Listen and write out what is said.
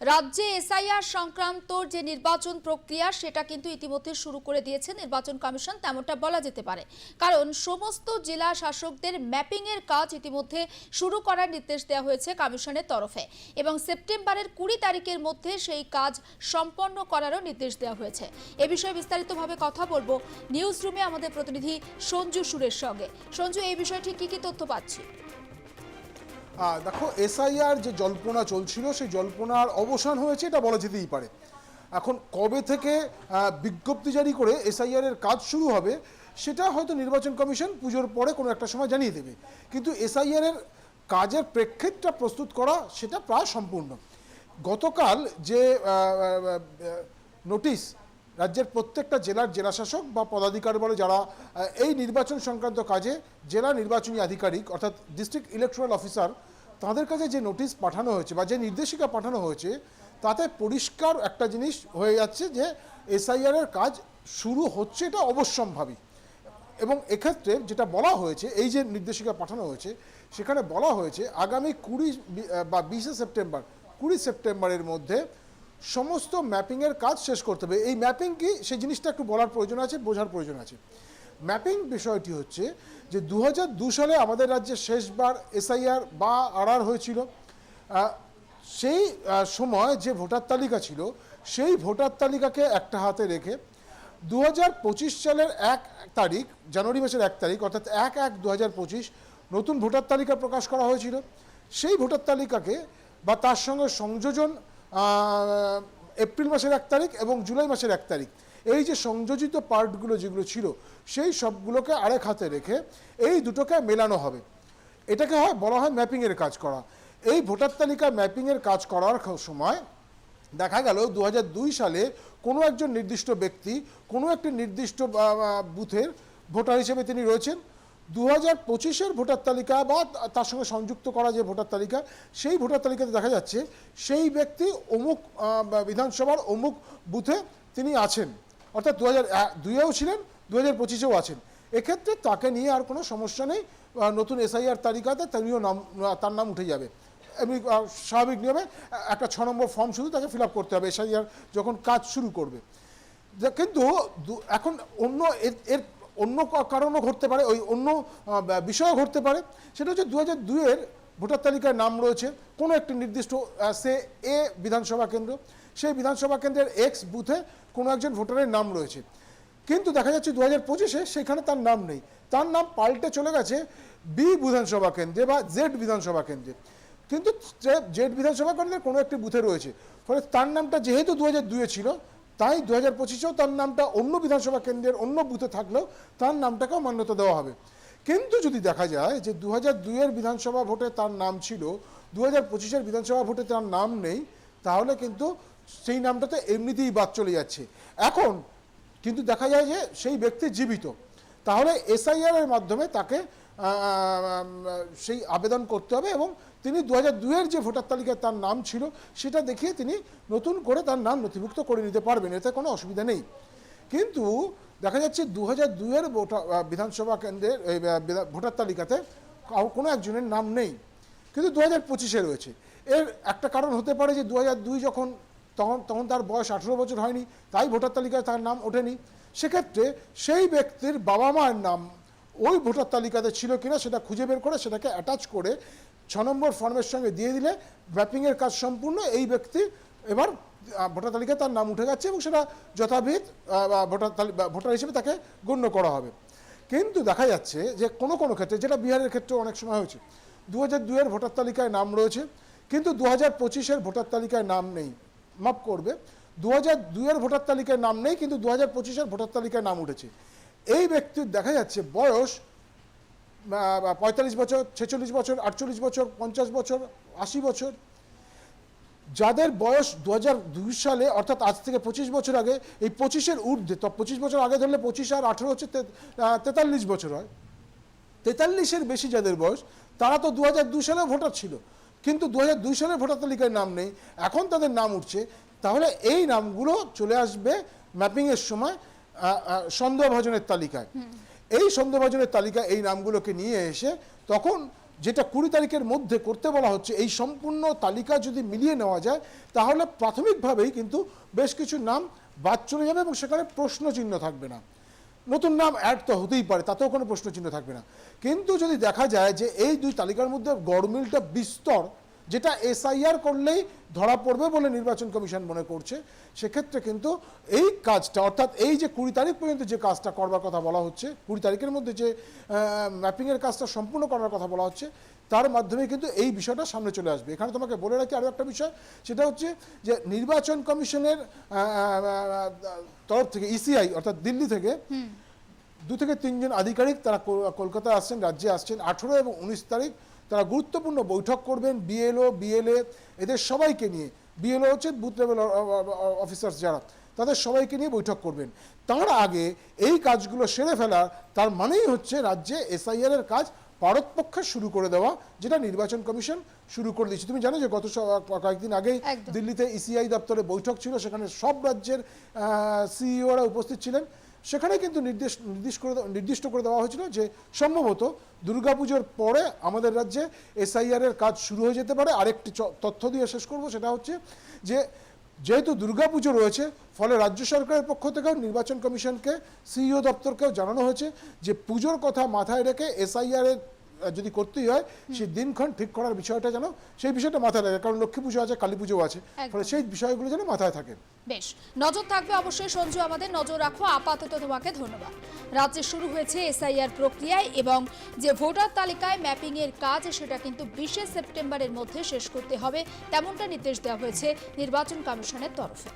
রাজ্যে এসআইআর সংক্রান্ত যে নির্বাচন প্রক্রিয়া, সেটা কিন্তু ইতিমধ্যে শুরু করে দিয়েছে নির্বাচন কমিশন, তেমনটা বলা যেতে পারে। কারণ সমস্ত জেলা শাসকদের ম্যাপিং এর কাজ ইতিমধ্যে শুরু করার নির্দেশ দেওয়া হয়েছে কমিশনের তরফে। এবং সেপ্টেম্বরের কুড়ি তারিখের মধ্যে সেই কাজ সম্পন্ন করারও নির্দেশ দেওয়া হয়েছে। এ বিষয়ে বিস্তারিতভাবে কথা বলব নিউজ রুমে আমাদের প্রতিনিধি সঞ্জু সুরের সঙ্গে। সঞ্জু, এই বিষয়টি কি কি তথ্য পাচ্ছি? দেখো এসআইআর যে জল্পনা চলছিল, সেই জল্পনার অবসান হয়েছে, এটা বলা যেতেই পারে। এখন কবে থেকে বিজ্ঞপ্তি জারি করে এসআইআর এর কাজ শুরু হবে, সেটা হয়তো নির্বাচন কমিশন পুজোর পরে কোনো একটা সময় জানিয়ে দেবে। কিন্তু এসআইআর এর কাজের প্রেক্ষিতটা প্রস্তুত করা, সেটা প্রায় সম্পূর্ণ। গতকাল যে নোটিশ রাজ্যের প্রত্যেকটা জেলার জেলাশাসক বা পদাধিকার বলে যারা এই নির্বাচন সংক্রান্ত কাজে জেলা নির্বাচনী আধিকারিক, অর্থাৎ ডিস্ট্রিক্ট ইলেকট্রাল অফিসার তাদের কাছে যে নোটিশ পাঠানো হয়েছে বা যে নির্দেশিকা পাঠানো হয়েছে, তাতে পরিষ্কার একটা জিনিস হয়ে যাচ্ছে যে এসআইআর এর কাজ শুরু হচ্ছে এটা অবশ্যম্ভাবী। এবং এক্ষেত্রে যেটা বলা হয়েছে, এই যে নির্দেশিকা পাঠানো হয়েছে, সেখানে বলা হয়েছে আগামী কুড়ি বা বিশে সেপ্টেম্বর, কুড়ি সেপ্টেম্বরের মধ্যে সমস্ত ম্যাপিংয়ের কাজ শেষ করতে হবে। এই ম্যাপিং কি? সেই জিনিসটা একটু বলার প্রয়োজন আছে, বোঝার প্রয়োজন আছে। ম্যাপিং বিষয়টি হচ্ছে যে দু সালে আমাদের রাজ্যে শেষবার এসআইআর বা আরআর হয়েছিল। সেই সময় যে ভোটার তালিকা ছিল, সেই ভোটার তালিকাকে একটা হাতে রেখে দু হাজার পঁচিশ সালের এক তারিখ, জানুয়ারি মাসের এক তারিখ, অর্থাৎ এক এক দু নতুন ভোটার তালিকা প্রকাশ করা হয়েছিল। সেই ভোটার তালিকাকে বা তার সঙ্গে সংযোজন এপ্রিল মাসের এক তারিখ এবং জুলাই মাসের এক তারিখ। এই যে সংযোজিত পার্টগুলো যেগুলো ছিল, সেই সবগুলোকে আরেক হাতে রেখে এই দুটোকে মেলানো হবে। এটাকে হয়, বলা হয় ম্যাপিংয়ের কাজ করা। এই ভোটার তালিকা ম্যাপিংয়ের কাজ করার সময় দেখা গেল দু হাজার দুই সালে কোনো একজন নির্দিষ্ট ব্যক্তি, কোনো একটি নির্দিষ্ট বুথের ভোটার হিসেবে তিনি রয়েছেন। দু হাজার পঁচিশের ভোটার তালিকা বা তার সঙ্গে সংযুক্ত করা যে ভোটার তালিকা, সেই ভোটার তালিকাতে দেখা যাচ্ছে, সেই ব্যক্তি অমুক বিধানসভার অমুক বুথে তিনি আছেন। অর্থাৎ দু হাজার দুইয়েও ছিলেন দু হাজার পঁচিশেও আছেন। এক্ষেত্রে তাকে নিয়ে আর কোনো সমস্যা নেই। নতুন এসআইআর তালিকাতে তিনিও নাম তার নাম উঠে যাবে। এমনি স্বাভাবিক নিয়মে একটা ছ নম্বর ফর্ম শুধু তাকে ফিল করতে হবে এসআইআর যখন কাজ শুরু করবে। কিন্তু এখন অন্য এর অন্য কারণও ঘটতে পারে, ওই অন্য বিষয়ও ঘটতে পারে। সেটা হচ্ছে দু হাজার দুইয়ের ভোটার তালিকায় নাম রয়েছে, কোনো একটি নির্দিষ্ট সে এ বিধানসভা কেন্দ্র, সেই বিধানসভা কেন্দ্রের এক্স বুথে কোনো একজন ভোটারের নাম রয়েছে। কিন্তু দেখা যাচ্ছে দু হাজার পঁচিশে সেখানে তার নাম নেই। তার নাম পাল্টে চলে গেছে বি বিধানসভা কেন্দ্রে বা জেড বিধানসভা কেন্দ্রে। কিন্তু জেড বিধানসভা কেন্দ্রের কোনো একটি বুথে রয়েছে। ফলে তার নামটা যেহেতু দু হাজার দুয়ে ছিল, তাই দু হাজার পঁচিশেও তার নামটা অন্য বিধানসভা কেন্দ্রের অন্য বুথে থাকলেও তার নামটাকেও মান্যতা দেওয়া হবে। কিন্তু যদি দেখা যায় যে দু হাজার দুইয়ের বিধানসভা ভোটে তার নাম ছিল দু হাজার পঁচিশের বিধানসভা ভোটে তার নাম নেই, তাহলে কিন্তু সেই নামটাতে এমনিতেই বাদ চলে যাচ্ছে। এখন কিন্তু দেখা যায় যে সেই ব্যক্তি জীবিত। তাহলে এসআইআর এর মাধ্যমে তাকে সেই আবেদন করতে হবে এবং তিনি দু হাজার দুইয়ের যে ভোটার তালিকায় তার নাম ছিল, সেটা দেখিয়ে তিনি নতুন করে তার নাম নথিভুক্ত করে নিতে পারবেন। এতে কোনো অসুবিধা নেই। কিন্তু দেখা যাচ্ছে দু হাজার দুইয়ের বিধানসভা কেন্দ্রের ভোটার তালিকাতে কোনো একজনের নাম নেই। কিন্তু দু হাজার পঁচিশে রয়েছে। এর একটা কারণ হতে পারে যে দু দুই যখন তখন তখন তার বয়স আঠেরো বছর হয়নি, তাই ভোটার তালিকায় তার নাম ওঠেনি। সেক্ষেত্রে সেই ব্যক্তির বাবা মায়ের নাম ওই ভোটার তালিকাতে ছিল কিনা সেটা খুঁজে বের করে সেটাকে অ্যাটাচ করে ছ নম্বর ফর্মের সঙ্গে দিয়ে দিলে ম্যাপিংয়ের কাজ সম্পূর্ণ এই ব্যক্তি এবার ভোটার তালিকায় তার নাম উঠে যাচ্ছে এবং সেটা যথাবিধ ভোটার ভোটার হিসেবে তাকে গণ্য করা হবে। কিন্তু দেখা যাচ্ছে যে কোনো কোনো ক্ষেত্রে, যেটা বিহারের ক্ষেত্রে অনেক সময় হয়েছে দু হাজার দুইয়ের ভোটার তালিকায় নাম রয়েছে, কিন্তু দু হাজার পঁচিশের ভোটার তালিকায় নাম নেই। মাফ করবে দু হাজার দুইয়ের ভোটার তালিকায় নাম নেই, কিন্তু দু হাজার পঁচিশের ভোটার তালিকায় নাম উঠেছে। এই ব্যক্তির দেখা যাচ্ছে বয়স পঁয়তাল্লিশ বছর, ছেচল্লিশ বছর, আটচল্লিশ বছর, পঞ্চাশ বছর, আশি বছর। যাদের বয়স দু দুই সালে অর্থাৎ আজ থেকে পঁচিশ বছর আগে এই পঁচিশের ঊর্ধ্বে তো পঁচিশ বছর আগে ধরলে পঁচিশ আর আঠেরো হচ্ছে তেতাল্লিশ বছর হয়। তেতাল্লিশের বেশি যাদের বয়স তারা তো দু হাজার দুই সালে ভোটার ছিল। কিন্তু দু হাজার দুই সালের ভোটার তালিকায় নাম নেই এখন তাদের নাম উঠছে। তাহলে এই নামগুলো চলে আসবে ম্যাপিংয়ের সময় সন্দেহভাজনের তালিকায়। এই সন্দেহভাজনের তালিকায় এই নামগুলোকে নিয়ে এসে তখন যেটা কুড়ি তারিখের মধ্যে করতে বলা হচ্ছে, এই সম্পূর্ণ তালিকা যদি মিলিয়ে নেওয়া যায়, তাহলে প্রাথমিকভাবেই কিন্তু বেশ কিছু নাম বাদ চলে যাবে এবং সেখানে প্রশ্নচিহ্ন থাকবে না। নতুন নাম অ্যাড তো হতেই পারে, তাতেও কোনো প্রশ্নচিহ্ন থাকবে না। কিন্তু যদি দেখা যায় যে এই দুই তালিকার মধ্যে গড়মিলটা বিস্তর যেটা এসআইআর করলেই ধরা পড়বে বলে নির্বাচন কমিশন মনে করছে। সেক্ষেত্রে কিন্তু এই কাজটা অর্থাৎ এই যে কুড়ি তারিখ পর্যন্ত যে কাজটা করবার কথা বলা হচ্ছে কুড়ি তারিখের মধ্যে যে ম্যাপিংয়ের কাজটা সম্পূর্ণ করার কথা বলা হচ্ছে তার মাধ্যমে কিন্তু এই বিষয়টা সামনে চলে আসবে। এখানে তোমাকে বলে রাখি আরও একটা বিষয় সেটা হচ্ছে যে নির্বাচন কমিশনের তরফ থেকে ইসিআই অর্থাৎ দিল্লি থেকে দু থেকে তিনজন আধিকারিক তারা কো- কলকাতায় আসছেন রাজ্যে আসছেন। আঠেরো এবং উনিশ তারিখ তারা গুরুত্বপূর্ণ বৈঠক করবেন বিএলও বিএলএ এদের সবাইকে নিয়ে। বিএলও হচ্ছে বুথ লেভেল অফিসার্স যারা তাদের সবাইকে নিয়ে বৈঠক করবেন। তার আগে এই কাজগুলো সেরে ফেলা তার মানেই হচ্ছে রাজ্যে এসআইআর এর কাজ ভারতপক্ষে শুরু করে দেওয়া যেটা নির্বাচন কমিশন শুরু করে দিয়েছে। তুমি জানো যে গত কয়েকদিন আগেই দিল্লিতে ইসিআই দপ্তরে বৈঠক ছিল সেখানে সব রাজ্যের সিইওরা উপস্থিত ছিলেন। সেখানে কিন্তু নির্দেশ নির্দিষ্ট করে নির্দিষ্ট করে দেওয়া হয়েছিল যে সম্ভবত দুর্গাপুজোর পরে আমাদের রাজ্যে এসআইআর এর কাজ শুরু হয়ে যেতে পারে। আরেকটি তথ্য দিয়ে শেষ করব সেটা হচ্ছে যে যেহেতু দুর্গাপুজো রয়েছে ফলে রাজ্য সরকারের পক্ষ থেকেও নির্বাচন কমিশনকে সিইও দপ্তরকেও জানানো হয়েছে যে পুজোর কথা মাথায় রেখে এসআইআর এর আহ, যদি করতেই হয় সেই দিনক্ষণ ঠিক করার বিষয়টা যেন সেই বিষয়টা মাথায় রাখে কারণ লক্ষ্মী পুজো আছে কালী পুজো আছে। ফলে সেই বিষয়গুলো যেন মাথায় থাকে। বেশ। নজর থাকবে অবশ্যই সঞ্জু আমাদের। নজর রাখো আপাতত তোমাকে ধন্যবাদ। রাজ্যে শুরু হয়েছে এসআইআর প্রক্রিয়ায় এবং যে ভোটার তালিকায় ম্যাপিং এর কাজ সেটা কিন্তু বিশে সেপ্টেম্বরের মধ্যে শেষ করতে হবে। তেমনটা নির্দেশ দেওয়া হয়েছে নির্বাচন কমিশনের তরফে।